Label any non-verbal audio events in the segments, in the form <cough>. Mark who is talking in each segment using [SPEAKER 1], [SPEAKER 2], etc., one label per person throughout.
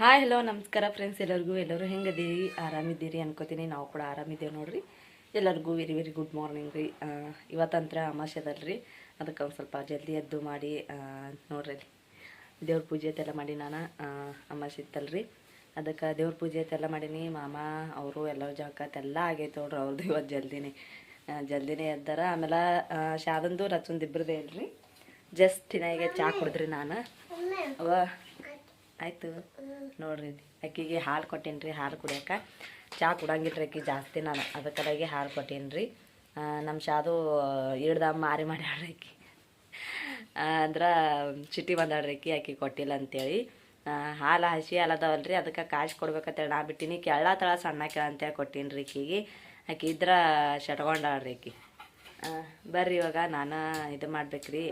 [SPEAKER 1] Hi hello ನಮಸ್ಕಾರ friends ಎಲ್ಲರಿಗೂ, ಎಲ್ಲರೂ ಹೆಂಗದೀರಿ ಆರಾಮಿದ್ದೀರಿ ಅನ್ಕೋತೀನಿ. ನಾವು ಕೂಡ ಆರಾಮಿದ್ದೇವೆ ನೋಡ್ರಿ. ಎಲ್ಲರಿಗೂ ವೆರಿ ವೆರಿ ಗುಡ್ ಮಾರ್ನಿಂಗ್ ರೀ. ಇವತ್ತಂತ್ರ ಅಮಾವಾಸ್ಯದಲ್ಲ ರೀ ಅದಕ್ಕೆ ಒಂದು ಸ್ವಲ್ಪ ಜಲ್ದಿ ಎದ್ದು ಮಾಡಿ ನೋಡ್ರಿ. ದೇವ್ರ ಪೂಜೆ ಎಲ್ಲ ಮಾಡಿ ನಾನು ಅಮಾವಾಸ್ಯೆ ಇತ್ತಲ್ರಿ. ಅದಕ್ಕೆ ದೇವ್ರ ಪೂಜೆ ಎಲ್ಲ ಮಾಡೀನಿ. ಮಾಮ, ಅವರು ಎಲ್ಲರ ಎಲ್ಲ ಆಗೈತೆ ನೋಡ್ರಿ ಅವ್ರದ್ದು ಇವತ್ತು ಜಲ್ದಿನೇ. ಜಲ್ದಿನೇ ಎದ್ದಾರ. ಆಮೇಲೆ ಶಾದಂದು ರಚೊಂದು ಇಬ್ಬರದೇ ಇಲ್ರಿ. ಜಸ್ಟ್ ಈಗ ಚಾ ಕುಡಿದ್ರಿ ನಾನು. ಅವ ಆಯ್ತು. ನೋಡ್ರಿ ಅಕ್ಕಿಗೆ ಹಾಲು ಕೊಟ್ಟೇನಿ ರೀ ಹಾಲು ಕುಡಿಯೋಕೆ. ಚಾ ರೀ ಆಕಿ ಜಾಸ್ತಿ ನಾನು. ಅದಕ್ಕಾಗಿ ಹಾಲು ಕೊಟ್ಟೇನಿ ರೀ ನಮ್ಮ ಶಾದು ಹಿಡ್ದ ಮಾರಿ ಮಾಡ್ಯಾಳ್ರಿ ಆಕಿ ಅಂದ್ರೆ ಚಿಟಿ ಬಂದಾಳ್ರಿ ಆಕಿ ಆಕಿ ಕೊಟ್ಟಿಲ್ಲ ಅಂತೇಳಿ. ಹಾಲು ಹಸಿ ಹಾಲು ಅದಾವಲ್ರಿ ಅದಕ್ಕೆ ಕಾಯ್ಸಿ ಕೊಡ್ಬೇಕಂತೇಳಿ ನಾ ಬಿಟ್ಟಿನಿ. ಕೆಳ ತಳ ಸಣ್ಣ ಕೆಳ ಅಂತೇಳಿ ಕೊಟ್ಟೀನಿ ರೀ ಆಕಿಗೆ ಆಕಿ ಇದ್ರೆ ಶಟ್ಕೊಂಡಾಳ್ರಿ ಆ, ಬರ್ರಿ ಇವಾಗ ನಾನು ಇದು ಮಾಡ್ಬೇಕ್ರಿ.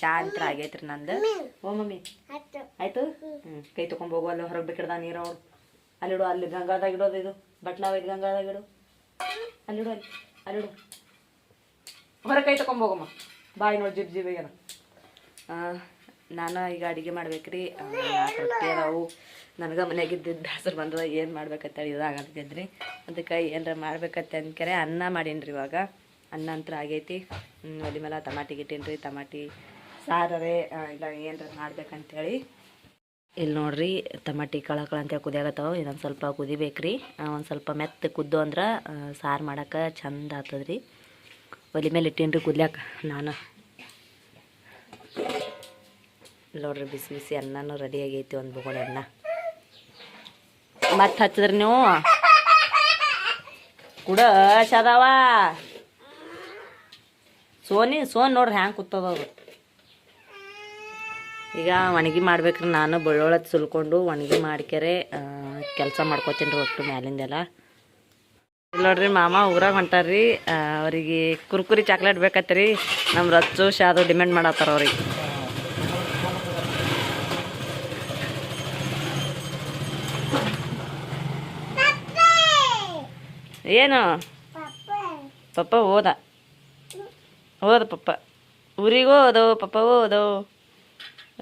[SPEAKER 1] ಚಾ ಅಂತ ಆಗೈತ್ರಿ ನಂದು. ಓ ಮಮ್ಮಿ. ಆಯ್ತು. ಹ್ಞೂ ಕೈ ತೊಗೊಂಡು ಹೋಗು ಅಲ್ಲಿ ಹೊರಗೆ ಬೇಕಿಡ್ದ ನೀರು ಅವ್ರು. ಅಲ್ಲಿಡು ಅಲ್ಲಿ ಗಂಗಾದಾಗ ಇಡೋದು ಇದು. ಬಟ್ಲಾವ ಇದು ಗಂಗಾದಾಗ ಇಡು. ಅಲ್ಲಿಡು ಅಲ್ಲಿ ಅಲ್ಲಿಡು. ಹೊರಗೆ ಕೈ ತೊಗೊಂಬೋಗಮ್ಮ ಬಾಯಿ ನೋಡಿ ಜಿಬ್ ಜಿಬ್ ಏನು ನಾನು ಈಗ ಅಡುಗೆ ಮಾಡ್ಬೇಕ್ರಿ. ರೊಟ್ಟಿ ಅದಾವು. ನನಗೆ ಮನೆಯಾಗಿದ್ದ ಹೆಸರು ಬಂದದ ಏನು ಮಾಡ್ಬೇಕಂತೇಳಿ ಇದಾಗತ್ತಿದ್ರಿ ಅದಕ್ಕೆ ಏನಾರ ಮಾಡ್ಬೇಕಂತ ಅಂದ್ಕರೆ ಅನ್ನ ಮಾಡೀನಿ ರೀ ಇವಾಗ. ಅನ್ನ ಅಂತರ ಆಗೈತಿ ಒಲಿ ಮೇಲೆ ಟಮಾಟಿ ಗಿಟ್ಟೇನು ರೀ ಟಮಾಟಿ ಸಾರರೆ ಇಲ್ಲ ಏನಾರ ಮಾಡ್ಬೇಕಂತೇಳಿ. ಇಲ್ಲಿ ನೋಡ್ರಿ ತಮಾಟಿ ಕಳ ಕಳ ಅಂತೇಳಿ ಕುದಿಯಾಗತ್ತಾವ ಇದೊಂದು ಸ್ವಲ್ಪ ಕುದಿಬೇಕ್ರಿ. ಒಂದು ಸ್ವಲ್ಪ ಮೆತ್ತ ಕುದ್ದು ಅಂದ್ರೆ ಸಾರು ಮಾಡಕ್ಕೆ ಚಂದ ಆಗ್ತದ್ರಿ ಒಲಿ ಮೇಲೆ ಇಟ್ಟೀನಿ ರೀ ಕುದ್ಯಾಕ ನಾನು. ನೋಡ್ರಿ, ಬಿಸಿ ಬಿಸಿ ಅನ್ನನೂ ರೆಡಿ ಆಗೈತಿ ಒಂದು ಬೊಗಣೆ ಅನ್ನ. ಮತ್ತೆ ಹಚ್ಚಿದ್ರಿ ನೀವು? ಕುಡ, ಶದವ. ಸೋನಿ ಸೋನ್ ನೋಡ್ರಿ ಹ್ಯಾಂಗೆ ಕೂತದ ಅದು ಈಗ ಒಣಗಿ ಮಾಡ್ಬೇಕ್ರಿ ನಾನು ಬೆಳ್ಳುಳ್ಳಿ ಸುಲ್ಕೊಂಡು ಒಣಗಿ ಮಾಡ್ಕೆರೆ ಕೆಲಸ ಮಾಡ್ಕೋತೀನಿ ರೀ ಒಟ್ಟು ಮ್ಯಾಲಿಂದೆಲ್ಲ. ಇಲ್ಲಿ ನೋಡ್ರಿ ಮಾಮ ಊರಾಗ ಹೊಂಟಾರ್ರಿ ಅವ್ರಿಗೆ ಕುರ್ಕುರಿ ಚಾಕ್ಲೇಟ್ ಬೇಕತ್ರಿ ನಮ್ಮ ರಚ್ಚು ಶಾದು ಡಿಮ್ಯಾಂಡ್ ಮಾಡತ್ತಾರ ಅವ್ರಿಗೆ. ಏನು? ಪಪ್ಪ! ಹೋದ ಹೋದ ಪಪ್ಪ. ಊರಿಗೋ ಹೋದವು ಪಪ್ಪವೋ ಹೋದವು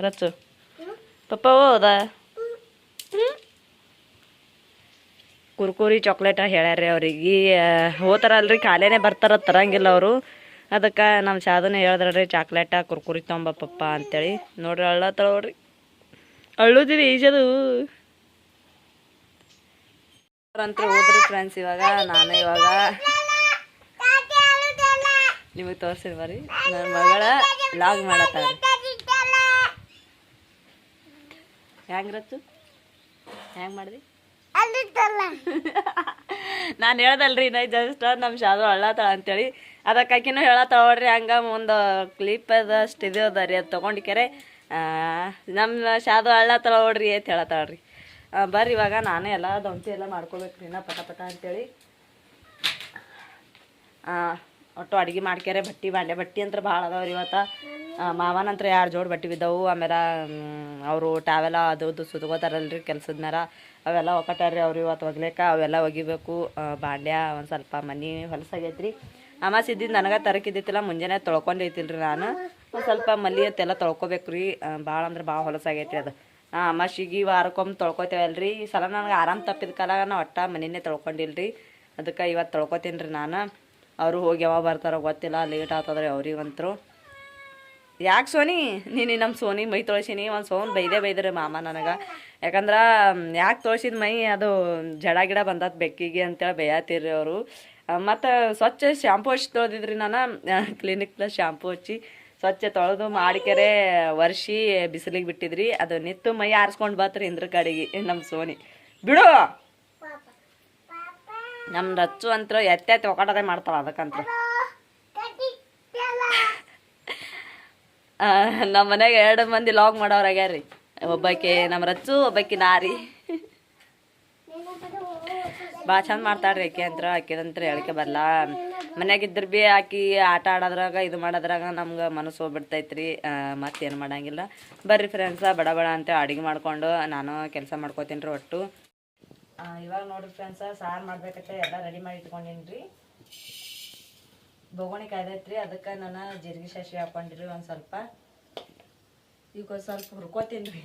[SPEAKER 1] ರಚ್ಚು ಪಪ್ಪವೋ ಹೋದ? ಕುರ್ಕುರಿ ಚಾಕ್ಲೇಟ ಹೇಳ್ಯಾರ್ರಿ ಅವ್ರಿಗೆ. ಹೋತಾರಲ್ರಿ, ಖಾಲೇನೆ ಬರ್ತಾರ, ತರಂಗಿಲ್ಲ ಅವರು. ಅದಕ್ಕೆ ನಮ್ಮ ಶಾದನ ಹೇಳಿದ್ರಿ ಚಾಕ್ಲೇಟ ಕುರ್ಕುರಿ ತೊಂಬ ಪಪ್ಪ ಅಂತೇಳಿ. ನೋಡ್ರಿ ಅಳ್ಳ ನೋಡ್ರಿ. ಅಳ್ಳುದಿರಿ ಈಜದು ಅಂತ ಹೋದ್ರಿ ಫ್ರೆಂಡ್ಸ್ ಇವಾಗ, ನಾನು ಇವಾಗ. ನಿಮಗೆ ತೋರಿಸಿದ ಬರ್ರಿ ನನ್ನ ಮಗಳ ಲಾಗ್ ಮಾಡತ್ತಾಳ. ಹೆಂಗಿರತ್ತು ಹೆಂಗ್ ಮಾಡ್ರಿ <laughs> ನಾನು ಹೇಳ್ದಲ್ರಿ ನೈ ಜಸ್ಟ್ ನಮ್ಮ ಶಾದು ಅಳ್ಳತ್ತಾಳ ಅಂತೇಳಿ. ಅದಕ್ಕೆ ಆಕಿನೂ ಹೇಳತ್ತಾಳ ನೋಡ್ರಿ, ಹಂಗ ಒಂದು ಕ್ಲಿಪ್ ಅದಷ್ಟು ಇದು ಅದ ರೀ, ಅದು ತೊಗೊಂಡಿಕೆರೆ ನಮ್ಮ ಶಾದು ಅಳ್ಳತ್ತಾಳ ನೋಡ್ರಿ ಅಂತ ಹೇಳತ್ತಾಳ್ರಿ ಬರ್ರಿ ಇವಾಗ, ನಾನೇ ಎಲ್ಲ ದೊಂತಿ ಎಲ್ಲ ಮಾಡ್ಕೋಬೇಕ್ರಿ ನಾ ಪಟ ಪಟ ಅಂತೇಳಿ. ಒಟ್ಟು ಅಡುಗೆ ಮಾಡ್ಕ್ಯಾರೆ, ಬಟ್ಟೆ ಬಾಂಡೆ. ಬಟ್ಟೆ ಅಂತ ಭಾಳ ಅದಾವ್ರಿ ಇವತ್ತು. ಮಾವನಂತ್ರ ಯಾರು ಜೋಡಿ ಬಟ್ಟೆ ಬಿದ್ದವು ಆಮೇಲೆ ಅವರು ಟಾವೆಲ್ಲ ಅದು ಇದು ಸುತ್ಕೋತಾರಲ್ರಿ ಕೆಲ್ಸದ ಮೇಲೆ ಅವೆಲ್ಲ ಒಕ್ಕಟ್ಟಾರ್ರಿ ಅವ್ರು ಇವತ್ತು ಒಗ್ಲೇಕ, ಅವೆಲ್ಲ ಒಗಿಬೇಕು. ಬಾಂಡ್ಯ ಒಂದು ಸ್ವಲ್ಪ ಮನೆ ಹೊಲಸಾಗೈತ್ರಿ ಅಮಾಸ್ ಇದ್ದಿದ್ದು ನನಗೆ ತರಕಿದ್ದಿತ್ತಿಲ್ಲ ಮುಂಜಾನೆ ತೊಳ್ಕೊಂಡೈತಿಲ್ರಿ ನಾನು. ಒಂದು ಸ್ವಲ್ಪ ಮಲ್ಲಿ ತೊಳ್ಕೊಬೇಕು ರೀ ಭಾಳ ಅಂದ್ರೆ ಭಾಳ ಹೊಲಸಾಗೈತ್ರಿ ಅದು. ಅಮಾಸಿಗೆ ವಾರಕ್ಕೊಮ್ಮೆ ತೊಳ್ಕೊತೇವಲ್ರಿ. ಈ ಸಲ ನನಗೆ ಆರಾಮ್ ತಪ್ಪಿದ ಕಾಲ ನಾ ಒಟ್ಟ ಮನಿನೇ ತೊಳ್ಕೊಂಡಿಲ್ರಿ. ಅದಕ್ಕೆ ಇವತ್ತು ತೊಳ್ಕೊತೀನಿ ರೀ ನಾನು. ಅವರು ಹೋಗಿ ಯಾವಾಗ ಬರ್ತಾರೋ ಗೊತ್ತಿಲ್ಲ ಲೇಟ್ ಆತದ್ರೆ ಅವ್ರಿಗಂತರು. ಯಾಕೆ ಸೋನಿ? ನೀನು ನಮ್ಮ ಸೋನಿ ಮೈ ತೊಳ್ಸೀನಿ, ಒಂದು ಸೋನ್ ಬೈದೆ ಬೈದ್ರೆ ಮಾಮ ನನಗೆ. ಯಾಕಂದ್ರೆ ಯಾಕೆ ತೊಳ್ಸಿದ ಮೈ? ಅದು ಜಡ ಗಿಡ ಬಂದದ ಬೆಕ್ಕಿಗೆ ಅಂತೇಳಿ ಬೇಯತ್ತೀರಿ ಅವರು. ಮತ್ತು ಸ್ವಚ್ಛ ಶ್ಯಾಂಪು ಹಚ್ಚಿ ತೊಳೆದಿದ್ರಿ ನಾನು. ಕ್ಲಿನಿಕ್ನ ಶ್ಯಾಂಪು ಹಚ್ಚಿ ಸ್ವಚ್ಛ ತೊಳೆದು ಮಾಡಿಕೆರೆ ವರ್ಷಿ ಬಿಸಿಲಿಗೆ ಬಿಟ್ಟಿದ್ರಿ. ಅದು ನಿತ್ತು ಮೈ ಆರಿಸ್ಕೊಂಡು ಬತ್ರಿ ಇಂದ್ರ ಕಡೆಗೆ ನಮ್ಮ ಸೋನಿ. ಬಿಡು! ನಮ್ಮ ರಚ್ಚು ಅಂತ್ರ ಎತ್ತೆತ್ತಿ ಒಕ್ಕಟದೆ ಮಾಡ್ತಾವ ಅದಕ್ಕಂತ ನಮ್ಮ ಮನೆಗೆ ಎರಡು ಮಂದಿ ಲಾಗ್ ಮಾಡೋರು ಒಬ್ಬಕ್ಕೆ ಒಬ್ಬಾಕಿ ನಮ್ಮ ರಚ್ಚು ಒಬ್ಬಕ್ಕೆ ನಾರಿ. ಭಾಳ ಚಂದ ಮಾಡ್ತಾಳ್ರಿ ಆಕೆ ಅಂತ್ರ. ಆಕಿದಂತ್ರ ಹೇಳಿಕೆ ಬರಲ್ಲ ಮನ್ಯಾಗ ಇದ್ರ ಬಿ ಆಕಿ ಆಟ ಆಡೋದ್ರಾಗ ಇದು ಮಾಡೋದ್ರಾಗ ನಮ್ಗೆ ಮನಸ್ಸು ಹೋಗ್ಬಿಡ್ತೈತ್ರಿ. ಮತ್ತೇನು ಮಾಡಂಗಿಲ್ಲ. ಬರ್ರಿ ಫ್ರೆಂಡ್ಸ ಬಡ ಬಡ ಅಂತ ಅಡುಗೆ ಮಾಡ್ಕೊಂಡು ನಾನು ಕೆಲಸ ಮಾಡ್ಕೋತೀನಿ ರೀ ಒಟ್ಟು. ಇವಾಗ ನೋಡ್ರಿ ಫ್ರೆಂಡ್ಸ ಸಾರು ಮಾಡ್ಬೇಕಂತ ಎಲ್ಲ ರೆಡಿ ಮಾಡಿ ಇಟ್ಕೊಂಡಿನ್ರಿ. ರೀ ಬೊಗೋಣಿ ಕಾಯ್ದೈತ್ರಿ, ಅದಕ್ಕೆ ನಾನು ಜೀರಿಗೆ ಸಸಿ ಹಾಕೊಂಡಿರಿ ಒಂದು ಸ್ವಲ್ಪ. ಈಗ ಸ್ವಲ್ಪ ಹುರ್ಕೋತೀನಿ ರೀ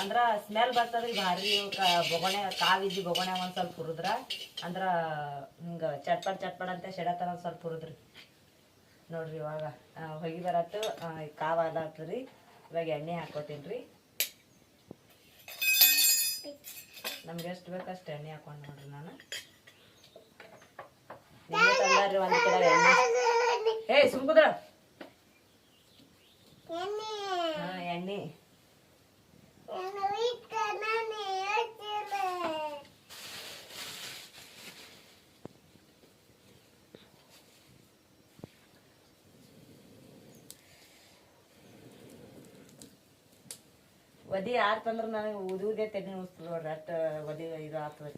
[SPEAKER 1] ಅಂದ್ರ ಸ್ಮೆಲ್ ಬರ್ತದ್ರಿ, ಭಾರಿ ಬೊಗೋಣೆ, ಕಾವಿದ್ದಿ ಬೊಗಣೆ ಒಂದು ಸ್ವಲ್ಪ ಹುರಿದ್ರ, ಅಂದ್ರೆ ಹಿಂಗೆ ಚಟ್ಪಟ್ ಚಟ್ಪಟ್ ಅಂತ ಶೆಡತನ ಒಂದು ಸ್ವಲ್ಪ ಹುರಿದ್ರಿ. ನೋಡ್ರಿ ಇವಾಗ ಹೊಗಿ ಬರತ್ತು ಕಾವ ರೀ ಇವಾಗ ಎಣ್ಣೆ ಹಾಕೋತೀನಿ ರೀ ನಮ್ಗೆ ಎಷ್ಟು ಬೇಕು ಅಷ್ಟು ಎಣ್ಣೆ ಹಾಕೊಂಡು ನೋಡ್ರಿ ನಾನು. ತಂದಾರಿ ಒಂದ್ ಕಿಲೋ ಎಣ್ಣೆ. ಏ ಸುಮ್ಕುದ್ರ. ಹಾ ಎಣ್ಣೆ. ಒದಿ ಆರ್ತಂದ್ರ ನನಗೆ ಉದುದೇ ತೆಗಿ ಉಸ್ತದ ನೋಡ್ರಿ, ಅಟ್ಟ ಒದಿ ಇದು ಆಗ್ತದ.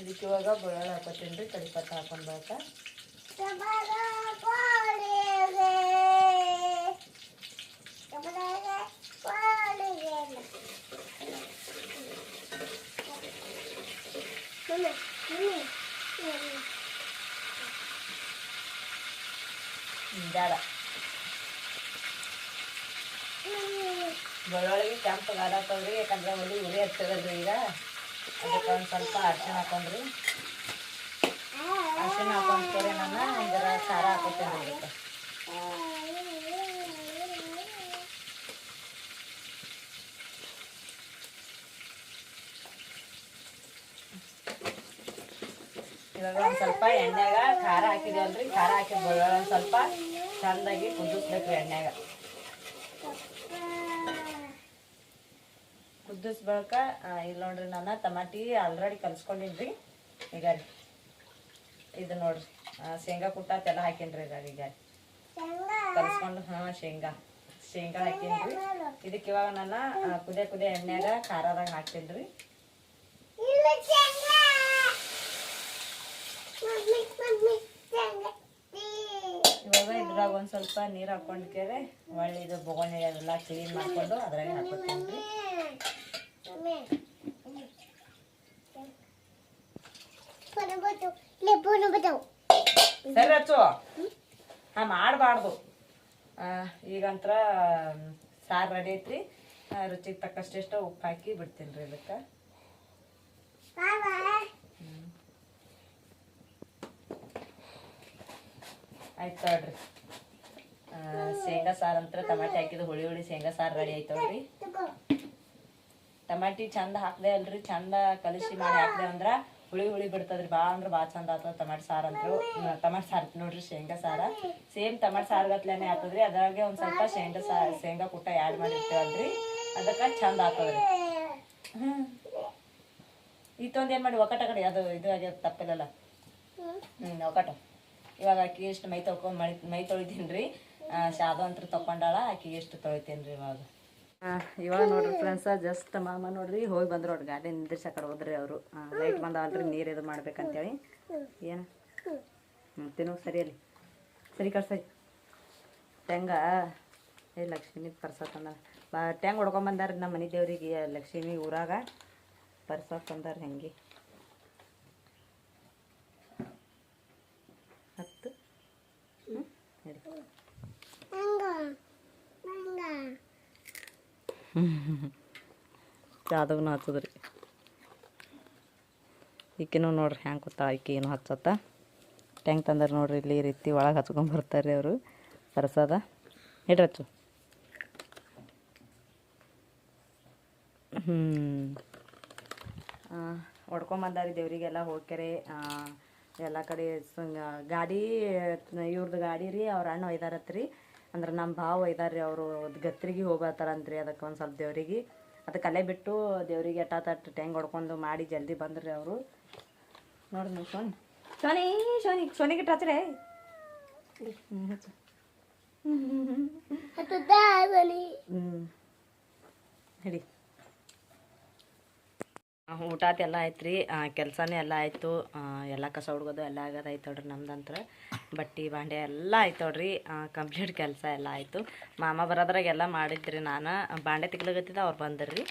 [SPEAKER 1] ಇದಕ್ಕೆ ಇವಾಗ ಬೆಳ್ಳುಳ್ಳಿ ಹಾಕೋತೀನಿ ರೀ ಕಡಿಪತ್ತ ಹಾಕೊಂಡ್ ಬರ್ತಾ ಹ್ಮ್, ಬೇಡ ಬೆಳ್ಳುಳ್ಳಿಗೆ ಕೆಂಪು ಗಾಡತ್ತವ್ರಿ ಯಾಕಂದ್ರೆ ಒಲಿ ಉರಿ ಹಚ್ಚದಲ್ರಿ ಈಗ ಅದಕ್ಕೆ ಒಂದು ಸ್ವಲ್ಪ ಅರ್ಶಿಣ ಹಾಕೊಂಡ್ರಿ ಅರ್ಶಿಣ ಹಾಕೊಂಡ್ರೆ ನಾನು ಒಂದರ ಖಾರ ಹಾಕೋತೇನೆ ಅದಕ್ಕೆ ಇವಾಗ ಒಂದು ಸ್ವಲ್ಪ ಎಣ್ಣೆಗ ಖಾರ ಹಾಕಿದೇವಲ್ರಿ ಖಾರ ಹಾಕಿ ಒಂದು ಸ್ವಲ್ಪ ಚಂದಾಗಿ ಕುದಿಸ್ಬೇಕ್ರಿ ಎಣ್ಣೆಗ. ಕುದಿಸ್ಬೇಕ ಇಲ್ಲಿ ನೋಡ್ರಿ ನಾನು ತಮಾಟಿ ಆಲ್ರೆಡಿ ಕಲ್ಸ್ಕೊಂಡಿದ್ರಿ ಈಗ ರೀ, ಇದು ನೋಡ್ರಿ ಶೇಂಗಾ ಕುಟ್ಟ ತೆಲ ಹಾಕಿನ್ರಿ ಈಗ ಈಗ ಕಲ್ಸ್ಕೊಂಡು, ಹಾ, ಶೇಂಗಾ ಶೇಂಗಾ ಹಾಕಿನ್ರಿ. ಇದಕ್ಕೆ ಇವಾಗ ನಾನು ಕುದೇ ಕುದಿಯ ಎಣ್ಣೆಗ ಖಾರದಾಗ ಹಾಕ್ತೀನ್ರಿ. ಇವಾಗ ಇದ್ರಾಗ ಒಂದ್ ಸ್ವಲ್ಪ ನೀರ್ ಹಾಕೊಂಡ್ಕೇವೆ ಒಳ್ಳೆ ಇದು ಬೊಗಣಿ ಎಲ್ಲ ಕ್ಲೀನ್ ಮಾಡ್ಕೊಂಡು ಅದ್ರಾಗ ಹಾಕೋತೀನಿ ಸರಿ ಅಚ್ಚು. ಹಾ, ಮಾಡಬಾರ್ದು. ಈಗಂತ್ರ ಸಾರು ರೆಡಿ ಐತ್ರಿ. ರುಚಿಗೆ ತಕ್ಕಷ್ಟೆಷ್ಟು ಉಪ್ಪು ಹಾಕಿ ಬಿಡ್ತೀನಿ ರೀ ಇದಕ್ಕೆ. ಆಯ್ತು ನೋಡ್ರಿ ಶೇಂಗಾ ಸಾರು ಅಂತ ಟಮಾಟಿ ಹಾಕಿದ್ದು ಹುಳಿ ಹುಳಿ ಶೇಂಗಾ ಸಾರು ರೆಡಿ ಆಯ್ತು ನೋಡ್ರಿ ಟಮಾಟಿ ಚಂದ ಹಾಕ್ದೆ ಅಲ್ರಿ, ಚಂದ ಕಲಿಸಿ ಮಾಡಿ ಹಾಕ್ದೆ ಅಂದ್ರ ಹುಳಿ ಹುಳಿ ಬಿಡ್ತದ್ರಿ. ಭಾಳ ಅಂದ್ರೆ ಭಾಳ ಚಂದ ಆತದ ಟಮಾಟಿ ಸಾರು ಅಂತೂ ಟಮಾಟಿ ಸಾರು ನೋಡ್ರಿ ಶೇಂಗಾ ಸಾರ. ಸೇಮ್ ಟಮಾಟಿ ಸಾರು ಗತ್ಲೇನೆ ಆಗ್ತದ್ರಿ ಅದ್ರಾಗೆ ಒಂದ್ ಸ್ವಲ್ಪ ಶೇಂಗಾ ಸಾ, ಶೇಂಗಾ ಕುಟ್ಟ ಆ್ಯಡ್ ಮಾಡಿರ್ತೇವಲ್ರಿ. ಅದಕ್ಕೆ ಚಂದ ಆಗ್ತದ್ರಿ ಹ್ಮ್. ಇತ್ತೊಂದು ಏನ್ ಮಾಡಿ, ಒಕ್ಕಟ ಕಡೆ ಅದು ಇದು ಆಗ್ಯದ, ತಪ್ಪಿಲ್ಲಲ್ಲ? ಹ್ಮ್, ಒಕ್ಕಟ. ಇವಾಗ ಆಕಿ ಎಷ್ಟು ಮೈ ತೊಳ್ಕೊಂಡು ಮೈ ಮೈ ತೊಳಿತೀನಿ ರೀ ಶಾದು ಅಂತ ತಕೊಂಡಾಳ ಆಕಿ ಎಷ್ಟು ತೊಳಿತೀನಿ ಇವಾಗ? ಇವಾಗ ನೋಡ್ರಿ ಫ್ರೆಂಡ್ಸ ಜಸ್ಟ್ ಮಾಮ ನೋಡ್ರಿ, ಹೋಗಿ ಬಂದ್ರು ನೋಡ್ರಿ ಗಾಡಿ ನಿಂದಿರ್ಸ ಕಡೆ ಹೋದ್ರಿ ಅವರು. ಲೈಟ್ ಬಂದಾವಲ್ರಿ, ನೀರು ಇದು ಮಾಡ್ಬೇಕಂತೇಳಿ. ಏನು? ತಿನ್ನು ಸರಿ ಅಲ್ಲಿ ಸರಿ. ಕಳ್ಸಿ ತೆಂಗ ಏ, ಲಕ್ಷ್ಮೀ ಪರ್ಸತ್ತಂದ ಬಾ, ಟ್ಯಾಂಗ್ ಹೊಡ್ಕೊಂಬಂದಾರ ನಮ್ಮ ಮನೆ ದೇವ್ರಿಗೆ, ಲಕ್ಷ್ಮಿ ಊರಾಗ. ಪರ್ಸತ್ತಂದಾರ ಹೆಂಗೆ ಹತ್ತು ಹ್ಞೂ ಹೇಳಿ ಜಾದವ್ನು ಹಚ್ಚದ್ರಿ? ಈಕಿನೂ ನೋಡ್ರಿ ಹ್ಯಾಂಗೆ ಗೊತ್ತಾ ಈಕಿ ಏನು ಹಚ್ಚತ್ತ? ಟ್ಯಾಂಕ್ ತಂದ್ರೆ ನೋಡ್ರಿ, ಇಲ್ಲಿ ಈ ರೀತಿ ಒಳಗೆ ಹಚ್ಕೊಂಡ್ ಬರ್ತಾರೆ ಅವರು. ಪರ್ಸದ ಹಿಡ್ರಿ ಹಚ್ಚು. ಹ್ಞೂ ಹೊಡ್ಕೊಂಬಂದಾರಿ ದೇವರಿಗೆಲ್ಲ ಹೋಗ್ಯಾರೆ ಎಲ್ಲ ಕಡೆ ಗಾಡಿ ಇವ್ರದ್ದು ಗಾಡಿ ರೀ, ಅವ್ರ ಅಣ್ಣ ಒಯ್ದಾರತ್ರಿ. ಅಂದ್ರೆ ನಮ್ಮ ಭಾವ ಇದಾರೆ ಅವರು ಗತ್ರಿಗೆ ಹೋಗತ್ತಾರಂತ್ರಿ ಅದಕ್ಕೆ ಒಂದು ಸ್ವಲ್ಪ ದೇವ್ರಿಗೆ. ಅದಕ್ಕೆ ಅಲ್ಲೇ ಬಿಟ್ಟು ದೇವ್ರಿಗೆ ಎಟ್ಟ ತಟ್ಟು ಟ್ಯಾಂಗ್ ಹೊಡ್ಕೊಂಡು ಮಾಡಿ ಜಲ್ದಿ ಬಂದ್ರಿ ಅವರು. ನೋಡಿ ನೀವು ಸೋನಿ. ಸೋನಿ ಸೋನಿ, ಸೋನಿಗೆ ಟಚ್ರೆ ಹ್ಞೂ ಹಚ್ಚು. ಹ್ಞೂ ಎಲ್ಲ ಆಯ್ತು ರೀ ಕೆಲಸನೇ ಎಲ್ಲ ಆಯಿತು. ಎಲ್ಲ ಕಸ ಹುಡ್ಗೋದು ಎಲ್ಲ ಆಗದಾಯ್ತು ನೋಡ್ರಿ ನಮ್ದಂತ್ರ. ಬಟ್ಟೆ, ಬಾಂಡೆ ಎಲ್ಲ ಆಯ್ತು ನೋಡ್ರಿ. ಕಂಪ್ಲೀಟ್ ಕೆಲಸ ಎಲ್ಲ ಆಯಿತು. ಮಾಮ ಬರೋದ್ರಾಗ ಎಲ್ಲ ಮಾಡಿದ್ರಿ ನಾನು. ಬಾಂಡೆ ತಿಕ್ಲಾಗತ್ತಿದ್ದ ಅವ್ರು ಬಂದ್ರಿ.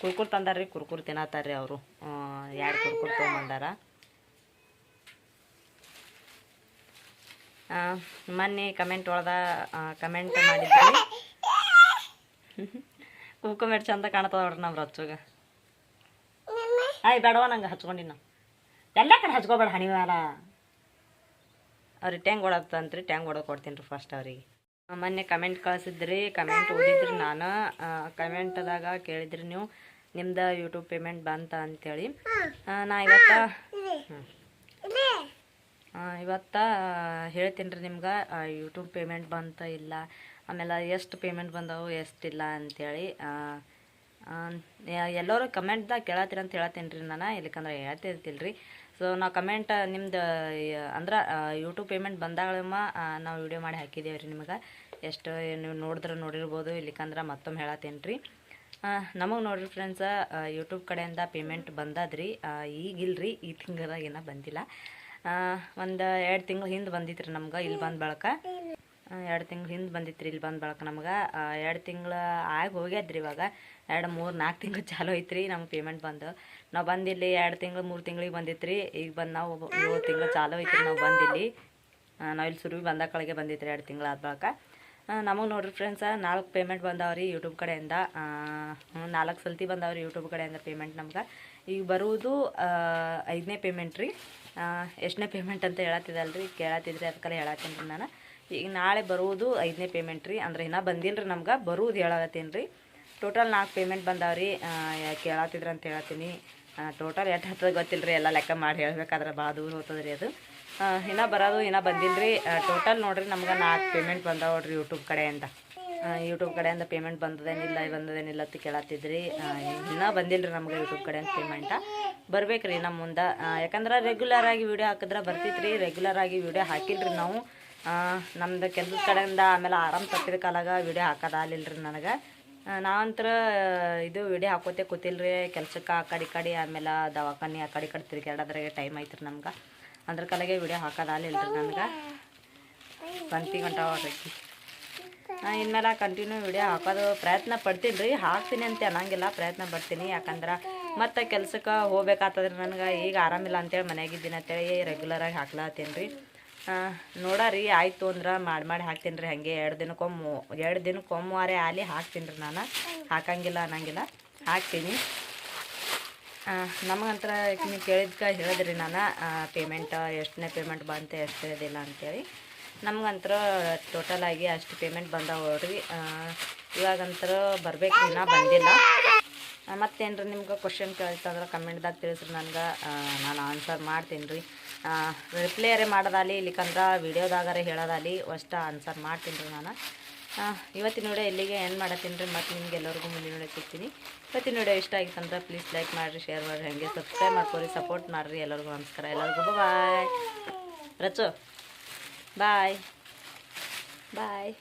[SPEAKER 1] ಕುರ್ಕುರ್ ತಂದಾರ್ರಿ. ಕುರ್ಕುರ್ ತಿನ್ನತ್ತಾರ್ರಿ ಅವರು. ಎರಡು ಕುರ್ಕುರ್ ತೊಗೊಂಬಂದಾರ. ಮೊನ್ನೆ ಕಮೆಂಟ್ ಒಳದ ಕಮೆಂಟ್ ಮಾಡಿದ್ರಿ. <laughs> ಕುಂಕುಮ ಎಷ್ಟು ಚಂದ ಕಾಣ್ತದ ನೋಡ್ರಿ ನಮ್ಮ ರಚ್ಚುಗ. ಆಯ್ ಬೇಡವ ನಂಗೆ ಹಚ್ಕೊಂಡಿನ ಎಲ್ಲ ಕಡೆ ಹಚ್ಕೋಬೇಡ ಹಣಿ ಮ್ಯಾಲ. ಅವ್ರಿಗೆ ಟ್ಯಾಂಗ್ ಓಡತ್ತಂತ್ರಿ ಟ್ಯಾಂಗ್ ಹೊಡೆದು ಕೊಡ್ತೀನಿ ರೀ ಫಸ್ಟ್ ಅವ್ರಿಗೆ. ಮೊನ್ನೆ ಕಮೆಂಟ್ ಕಳಿಸಿದ್ರಿ ಕಮೆಂಟ್ ಓದಿದ್ರಿ ನಾನು. ಕಮೆಂಟ್ದಾಗ ಕೇಳಿದ್ರಿ ನೀವು, ನಿಮ್ದು ಯೂಟ್ಯೂಬ್ ಪೇಮೆಂಟ್ ಬಂತ ಅಂತೇಳಿ. ನಾ ಇವತ್ತ ಇವತ್ತು ಹೇಳ್ತೀನಿ ರೀ ನಿಮ್ಗೆ ಯೂಟ್ಯೂಬ್ ಪೇಮೆಂಟ್ ಬಂತ ಇಲ್ಲ, ಆಮೇಲೆ ಎಷ್ಟು ಪೇಮೆಂಟ್ ಬಂದವು ಎಷ್ಟಿಲ್ಲ ಯ- ಎಲ್ಲರೂ ಕಮೆಂಟ್ದಾಗ ಕೇಳತ್ತೀರ ಅಂತ ಹೇಳತ್ತೀನಿ ರೀ ನಾನು ಇಲ್ಲಿಕಂದ್ರೆ ಹೇಳ್ತಿರ್ತಿಲ್ಲ ರೀ ಸೊ ನಾವು ಕಮೆಂಟ್ ನಿಮ್ದು ಅಂದ್ರೆ ಯೂಟ್ಯೂಬ್ ಪೇಮೆಂಟ್ ಬಂದಾಗ ನಾವು ವಿಡಿಯೋ ಮಾಡಿ ಹಾಕಿದ್ದೇವೆ ರೀ ನಿಮಗೆ. ಎಷ್ಟು ನೀವು ನೋಡಿದ್ರೆ ನೋಡಿರ್ಬೋದು ಇಲ್ಲಿಕಂದ್ರೆ ಮತ್ತೊಮ್ಮೆ ಹೇಳತ್ತೇನೆ ರೀ ನಮಗೆ ನೋಡಿರಿ ಫ್ರೆಂಡ್ಸ ಯೂಟ್ಯೂಬ್ ಕಡೆಯಿಂದ ಪೇಮೆಂಟ್ ಬಂದದ್ರಿ. ಈಗಿಲ್ರಿ, ಈ ತಿಂಗಳದಾಗ ಏನೋ ಬಂದಿಲ್ಲ. ಒಂದು, ಎರಡು ತಿಂಗಳು ಹಿಂದೆ ಬಂದಿತ್ತು ರೀ ನಮ್ಗೆ ಇಲ್ಲಿ ಬಂದ ಬಳಕ. ಎರಡು ತಿಂಗಳು ಹಿಂದೆ ಬಂದಿತ್ತು ರೀ ಇಲ್ಲಿ ಬಂದ ಬಳಕ ನಮ್ಗೆ. ಎರಡು ತಿಂಗಳು ಆಗಿ ಹೋಗ್ಯದ್ರಿ ಇವಾಗ. ಎರಡು, ಮೂರು ನಾಲ್ಕು ತಿಂಗಳು ಚಾಲು ಐತ್ರಿ ನಮ್ಗೆ ಪೇಮೆಂಟ್ ಬಂದು. ನಾವು ಬಂದಿಲ್ಲಿ ಎರಡು ತಿಂಗಳು, ಮೂರು ತಿಂಗಳಿಗೆ ಬಂದಿತ್ತು ರೀ ಈಗ ಬಂದು ನಾವು ಏಳು ತಿಂಗಳು ಚಾಲು ಐತ್ರಿ ನಾವು ಬಂದಿಲ್ಲಿ ನಾವು ಇಲ್ಲಿ ಸುರುವಿ ಬಂದ ಕಳೆಗೆ ಬಂದಿತ್ತು ರೀ ಎರಡು ತಿಂಗಳು ಆದ ಬಳಕ. ನಮಗೆ ನೋಡ್ರಿ ಫ್ರೆಂಡ್ಸ ನಾಲ್ಕು ಪೇಮೆಂಟ್ ಬಂದಾವ್ರಿ ಯೂಟ್ಯೂಬ್ ಕಡೆಯಿಂದ. ನಾಲ್ಕು ಸಲ್ತಿ ಬಂದಾವ್ರಿ ಯೂಟ್ಯೂಬ್ ಕಡೆಯಿಂದ ಪೇಮೆಂಟ್ ನಮ್ಗೆ. ಈಗ ಬರುವುದು ಐದನೇ ಪೇಮೆಂಟ್ ರೀ. ಎಷ್ಟನೇ ಪೇಮೆಂಟ್ ಅಂತ ಹೇಳತ್ತಿದಲ್ರಿ? ಕೇಳತ್ತಿದ್ರಿ, ಅದಕ್ಕೆಲ್ಲ ಹೇಳತ್ತೀನಿ ರೀ ನಾನು. ಈಗ ನಾಳೆ ಬರುವುದು ಐದನೇ ಪೇಮೆಂಟ್ ರೀ. ಅಂದ್ರೆ ಇನ್ನೂ ಬಂದಿಲ್ಲ ರೀ ನಮ್ಗೆ, ಬರುವುದು ಹೇಳತ್ತೀನಿ ರೀ. ಟೋಟಲ್ ನಾಲ್ಕು ಪೇಮೆಂಟ್ ಬಂದಾವ ರೀ ಕೇಳತ್ತಿದ್ರೆ ಅಂತ ಹೇಳತ್ತೀನಿ ಟೋಟಲ್ ಎಷ್ಟು ಹತ್ತದ ಗೊತ್ತಿಲ್ಲ ರೀ ಎಲ್ಲ ಲೆಕ್ಕ ಮಾಡಿ ಹೇಳ್ಬೇಕಾದ್ರೆ ಭಾಳ ದೂರ ಹೋಗ್ತದೆ ರೀ ಅದು ಇನ್ನೂ ಬರೋದು ಇನ್ನೂ ಬಂದಿಲ್ಲ ರೀ ಟೋಟಲ್ ನೋಡಿರಿ ನಮ್ಗೆ ನಾಲ್ಕು ಪೇಮೆಂಟ್ ಬಂದಾವ ನೋಡ್ರಿ ಯೂಟ್ಯೂಬ್ ಕಡೆಯಿಂದ ಯೂಟ್ಯೂಬ್ ಕಡೆಯಿಂದ ಪೇಮೆಂಟ್ ಬಂದದೇನಿಲ್ಲ ಬಂದದೇನಿಲ್ಲ ಅಂತ ಕೇಳತ್ತಿದ್ರಿ ಇನ್ನೂ ಬಂದಿಲ್ಲ ರೀ ನಮ್ಗೆ ಯೂಟ್ಯೂಬ್ ಕಡೆಯಿಂದ ಪೇಮೆಂಟ ಬರ್ಬೇಕು ರೀ ನಮ್ಮ ಮುಂದೆ ಯಾಕಂದ್ರೆ ರೆಗ್ಯುಲರ್ ಆಗಿ ವೀಡಿಯೋ ಹಾಕಿದ್ರೆ ಬರ್ತಿತ್ತು ರೀ ರೆಗ್ಯುಲರ್ ಆಗಿ ವಿಡಿಯೋ ಹಾಕಿಲ್ರಿ ನಾವು. ನಮ್ದು ಕೆಲಸದ ಕಡೆಯಿಂದ ಆಮೇಲೆ ಆರಾಮ್ ತಪ್ಪಿದ ಕಾಲಾಗ ವಿಡಿಯೋ ಹಾಕೋದಾಗಲಿಲ್ಲರಿ ನನಗೆ. ನಾವಂತರ ಇದು ವಿಡಿಯೋ ಹಾಕೋತೆ ಕೂತಿಲ್ರಿ, ಕೆಲಸಕ್ಕೆ ಆ ಕಡೆ ಈ ಕಡೆ ಆಮೇಲೆ ದವಾಖಾನೆ ಆ ಕಡೆ ಈ ಕಡೆ ತಿರುಗಾಡೋದ್ರಾಗೆ ಟೈಮ್ ಐತ್ರಿ ನಮ್ಗೆ. ಅದ್ರ ಕಲೆಗೆ ವಿಡಿಯೋ ಹಾಕೋದಾಗಲಿಲ್ಲರಿ ನನಗೆ. ಬಂತಿ ಗಂಟ ನಾನು ಇನ್ಮೇಲೆ ಕಂಟಿನ್ಯೂ ವಿಡಿಯೋ ಹಾಕೋದು ಪ್ರಯತ್ನ ಪಡ್ತೀನಿ ರೀ ಹಾಕ್ತೀನಿ ಅಂತ ಅನ್ನಂಗಿಲ್ಲ, ಪ್ರಯತ್ನ ಪಡ್ತೀನಿ. ಯಾಕಂದ್ರೆ ಮತ್ತೆ ಕೆಲ್ಸಕ್ಕೆ ಹೋಗ್ಬೇಕಾಗ್ತದ್ರಿ ನನಗೆ. ಈಗ ಆರಾಮಿಲ್ಲ ಅಂತೇಳಿ ಮನೆಯಾಗಿದ್ದೀನಿ ಅಂತೇಳಿ ರೆಗ್ಯುಲರಾಗಿ ಹಾಕ್ಲತ್ತೀನಿ ರೀ ನೋಡರಿ, ಆಯಿತು ಅಂದ್ರೆ ಮಾಡಿ ಮಾಡಿ ಹಾಕ್ತೀನಿ ರೀ ಹಾಗೆ. ಎರಡು ದಿನಕ್ಕೊಮ್ಮೆ ಎರಡು ದಿನಕ್ಕೊಮ್ಮೆ ಆಲಿ ಹಾಕ್ತೀನಿ ರೀ ನಾನು. ಹಾಕಂಗಿಲ್ಲ ಅನ್ನಂಗಿಲ್ಲ. ಹಾಕ್ತೀನಿ. ನಮಗಂತರ ನೀವು ಕೇಳಿದ್ಕ ಹೇಳಿದ್ರಿ ನಾನು. ಪೇಮೆಂಟ್ ಎಷ್ಟನೇ ಪೇಮೆಂಟ್ ಬಂತು, ಎಷ್ಟು ಇದಿಲ್ಲ ಅಂತೇಳಿ. ನಮಗಂತರ ಟೋಟಲ್ ಆಗಿ ಅಷ್ಟು ಪೇಮೆಂಟ್ ಬಂದಾವ ನೋಡ್ರಿ. ಇವಾಗಂತರ ಬರ್ಬೇಕು ಇನ್ನೂ ಬಂದಿಲ್ಲ. ಮತ್ತೇನು ರೀ ನಿಮ್ಗೆ ಕ್ವಶನ್ ಕೇಳ್ತಂದ್ರೆ ಕಮೆಂಟ್ದಾಗ ತಿಳಿಸ್ರಿ ನನಗೆ. ನಾನು ಆನ್ಸರ್ ಮಾಡ್ತೀನಿ ರೀ ರಿಪ್ಲೇಯರೇ ಮಾಡೋದಾಲಿ ಇಲ್ಲಿಕಂದ್ರೆ ವಿಡಿಯೋದಾಗಾರೆ ಹೇಳೋದಾಲಿ ಅಷ್ಟು ಆನ್ಸರ್ ಮಾಡ್ತೀನಿ ರೀ ನಾನು ಇವತ್ತಿನ ವಿಡಿಯೋ ಇಲ್ಲಿಗೆ ಏನು ಮಾಡತ್ತೀನಿ ರೀ ಮತ್ತು ನಿಮ್ಗೆ ಎಲ್ಲರಿಗೂ ಮುಂದಿನ ವಿಡಿಯೋ ಸಿಗ್ತೀನಿ. ಇವತ್ತಿನ ವಿಡಿಯೋ ಇಷ್ಟ ಆಗಿತ್ತು ಅಂದ್ರೆ ಪ್ಲೀಸ್ ಲೈಕ್ ಮಾಡಿರಿ ಶೇರ್ ಮಾಡಿರಿ, ಹಾಗೆ ಸಬ್ಸ್ಕ್ರೈಬ್ ಮಾಡ್ಕೊರಿ ಸಪೋರ್ಟ್ ಮಾಡಿರಿ ಎಲ್ಲರಿಗೂ ನಮಸ್ಕಾರ. ಎಲ್ಲರಿಗೂ ಬಾಯ್ ರಚು ಬಾಯ್ ಬಾಯ್